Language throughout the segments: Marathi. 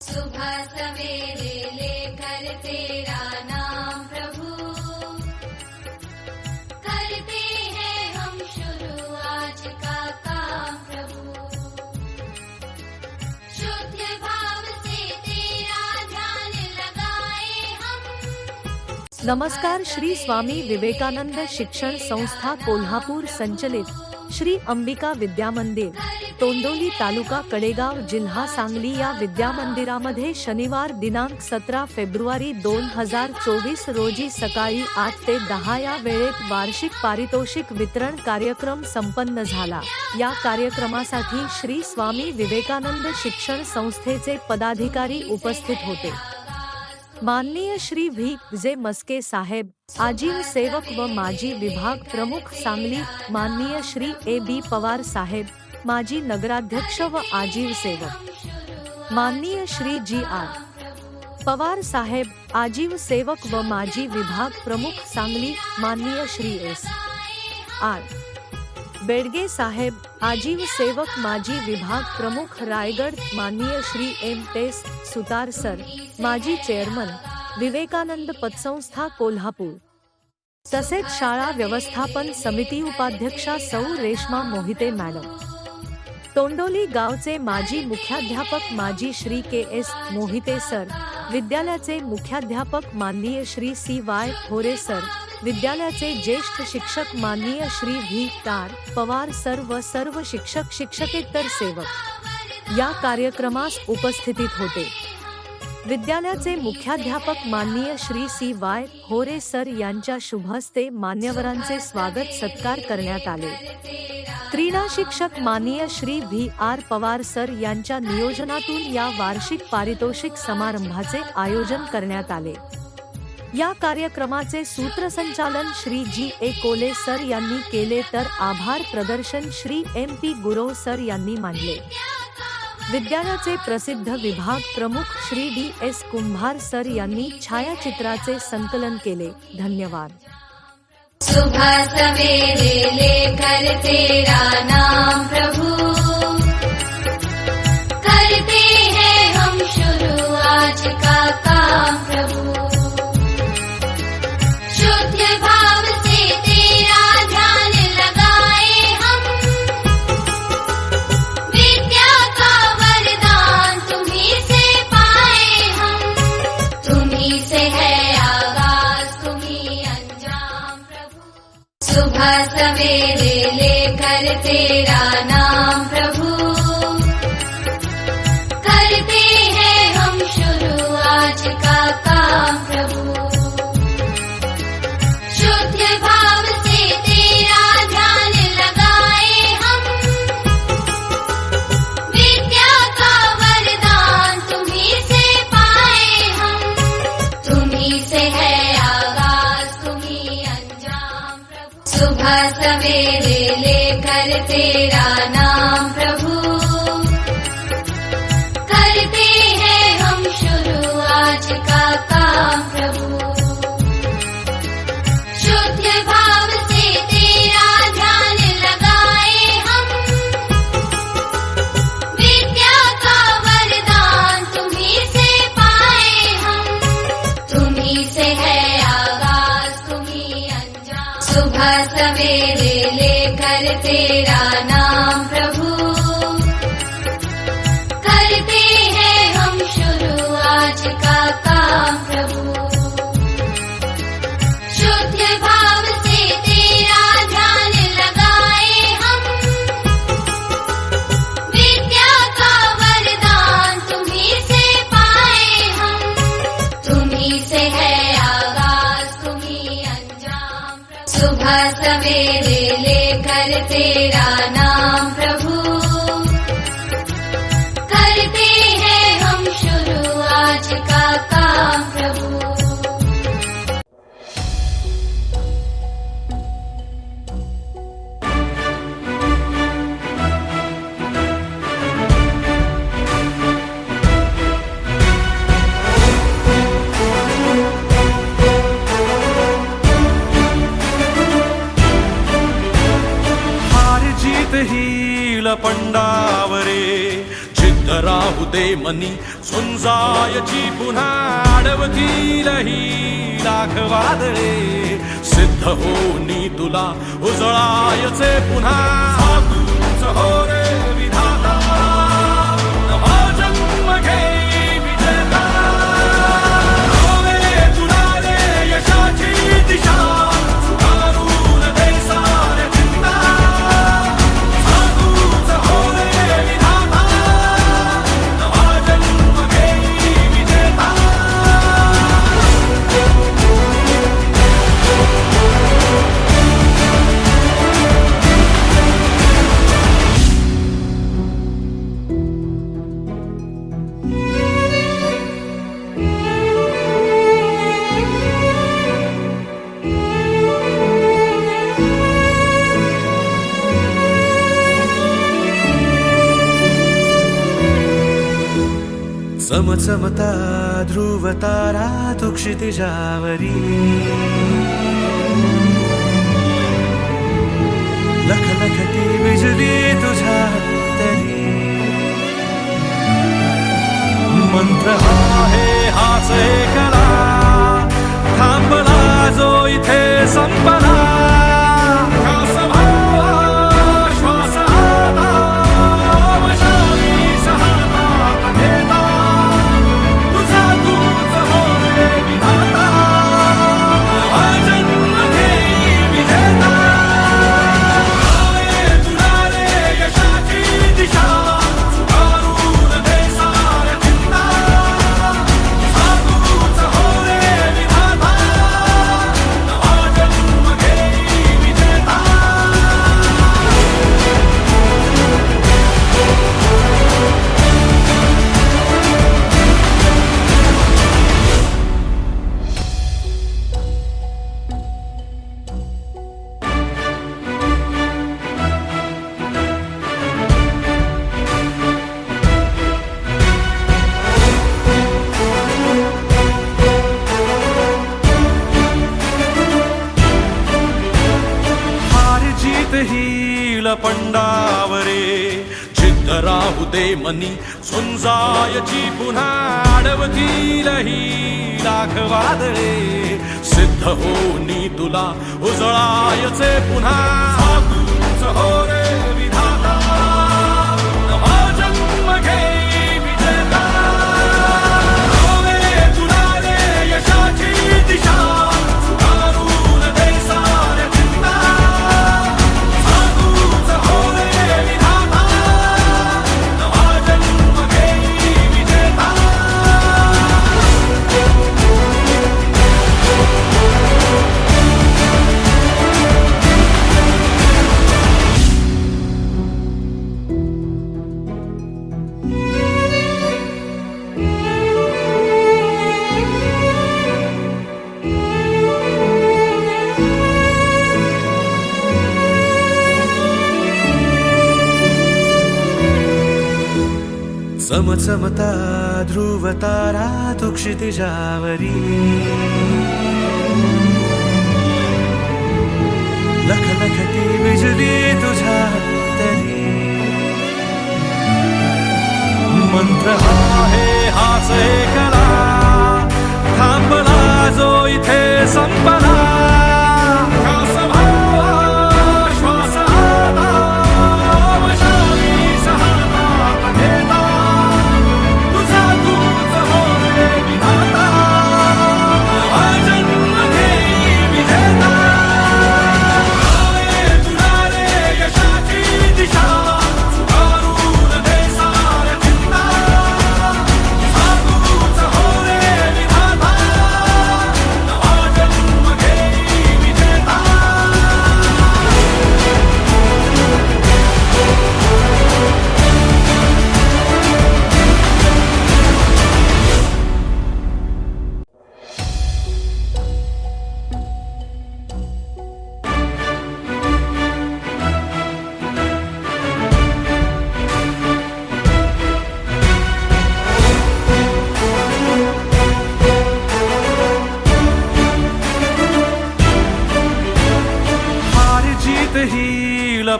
सुबह सवेरे लेकर तेरा नाम प्रभु। करते हैं हम शुरू आज का काम प्रभु। शुद्ध भाव से तेरा ध्यान लगाए हम। नमस्कार, श्री स्वामी विवेकानंद शिक्षण संस्था कोल्हापूर संचलित। श्री अंबिका विद्यामंदिर तोंडोली तालुका कडेगाव जिल्हा सांगली या विद्यामंदिरामध्ये शनिवार दिनांक सतरा फेब्रुवारी दोन हजार चोवीस रोजी सकाळी आठ ते दहा या वेळेत वार्षिक पारितोषिक वितरण कार्यक्रम संपन्न झाला. या कार्यक्रमासाठी श्री स्वामी विवेकानंद शिक्षण संस्थेचे पदाधिकारी उपस्थित होते. माननीय श्री व्ही. जे मस्के साहेब आजीव सेवक व माजी विभाग प्रमुख सांगली माननीय श्री ए. बी. पवार साहेब माजी नगराध्यक्ष व आजीव सेवक. माननीय श्री जी. आर. पवार साहेब आजीव सेवक व माजी विभाग प्रमुख सांगली माननीय श्री एस. आर. बेडगे साहेब आजीव सेवक माजी विभाग प्रमुख रायगड माननीय श्री एम. टेस्ट सुतार सर माजी चेअरमन विवेकानंद पतसंस्था कोल्हापूर. तसेच शाळा व्यवस्थापन समिती उपाध्यक्षा सौ रेश्मा मोहिते मॅडम. तोंडोली गावचे माजी मुख्याध्यापक माजी Shri K S Mohite sir विद्यालयाचे मुख्याध्यापक माननीय Shri C Y Thore sir विद्यालयाचे ज्येष्ठ शिक्षक माननीय श्री व्ही तार पवार सर व सर्व शिक्षक शिक्षकेतर सेवक. या कार्यक्रमास उपस्थितीत होते. विद्यालयाचे मुख्याध्यापक माननीय Shri C Y Hore sir यांच्या शुभहस्ते मान्यवरांचे स्वागत सत्कार करण्यात आले. क्रीडा शिक्षक माननीय Shri V R Pawar sir यांच्या नियोजनातून या वार्षिक पारितोषिक समारंभाचे आयोजन करण्यात आले. या कार्यक्रमाचे सूत्रसंचालन श्री जी ए कोले सर यांनी केले तर आभार प्रदर्शन Shri M P Gurav sir यांनी मांडले विद्यालयाचे प्रसिद्ध विभाग प्रमुख Shri D S Kumbhar sir यांनी छायाचित्राचे संकलन केले. धन्यवाद. सुबह सवेरे लेकर तेरा नाम प्रभु। करते हैं हम शुरू आज का काम प्रभु। मे ले तेरा राना तेरा नाम सवेरे लेकर तेरा नाम प्रभु लेकर तेरा नाम ते मनी. झुंजायची पुन्हा अडवतीलही लाख वादळे सिद्ध होनी तुला उजळायचे पुन्हा. तुळशी मनी झुंजायची पुन्हा अडवतीलही लाख वादळे सिद्ध होनी तुला उजळायचे पुन्हा. समता ध्रुवतारा तु क्षितिजावरी लख लखलखति विषयी तुझ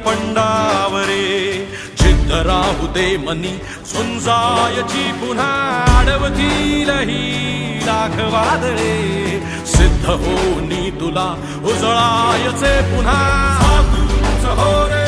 पंडावरे. जिद्द राहू दे मनी झुंजायची पुन्हा अडवतीलही राघवादळे सिद्ध होनी तुला उजळायचे पुन्हा. हो रे.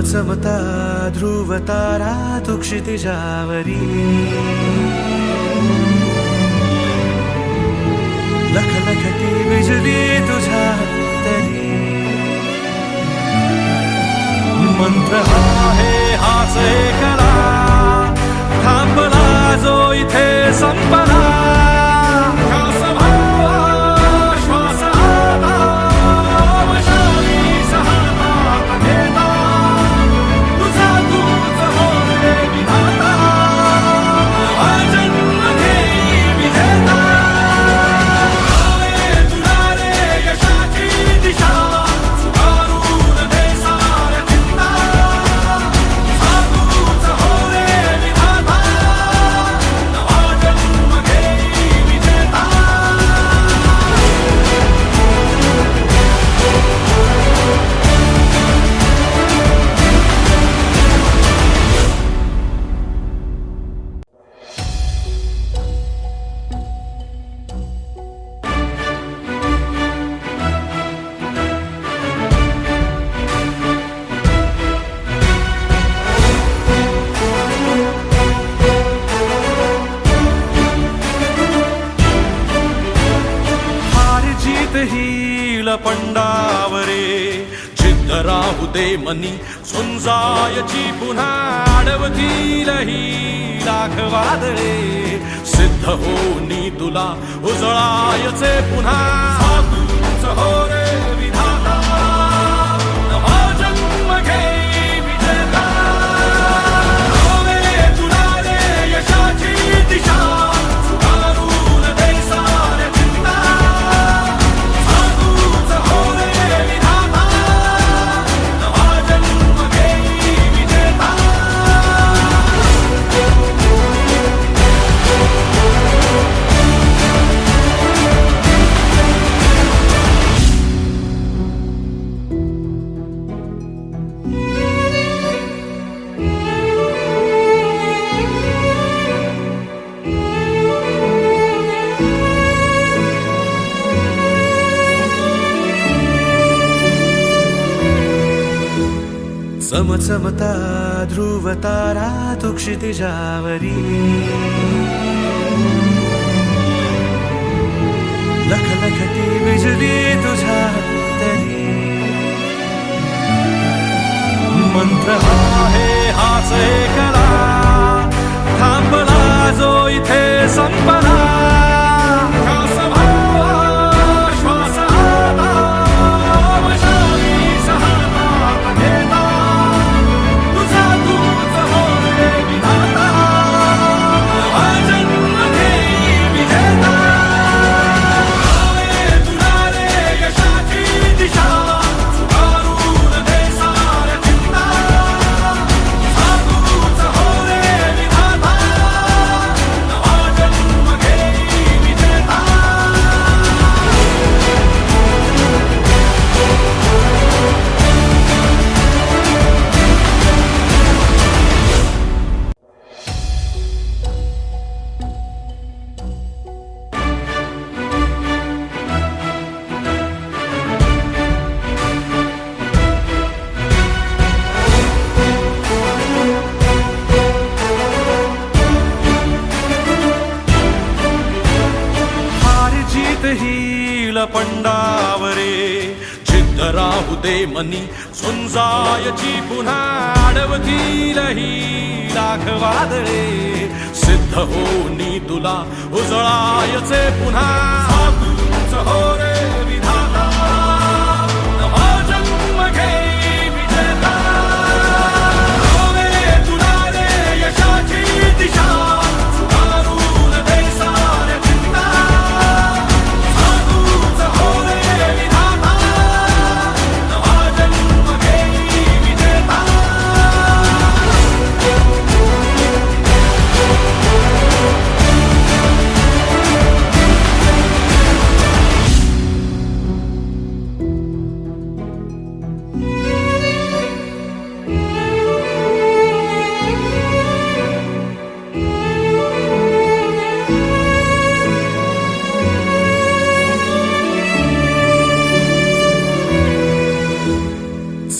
चमचमता ध्रुव तारा तू क्षितिजावरी लख लखती बिजली तुझ्या तरी। मंत्र आहे हाच करा। थांबला जो इथे संपला। पंडावरे. लपंडावरे जिद्द राहू दे मनी सुंजायची पुन्हा अडवतील ही लाख वादळे. सिद्ध होनी तुला उजळायचे पुन्हा. चमचमता ध्रुवतारा तु क्षितिजावरी लख लखती बिजली तुझ्या तरी मंत्र हे हाच हे कला हार पंडावरे. जिद्द राहू दे मनी झुंजायची पुन्हा अडवतील ही राघवादळे सिद्ध होनी तुला उजळायचे पुन्हा.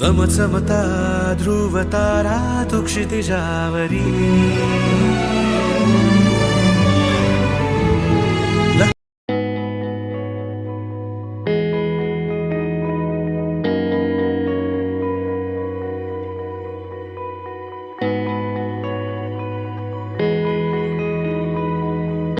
चमचमता ध्रुवतारा तारा क्षितिजावरी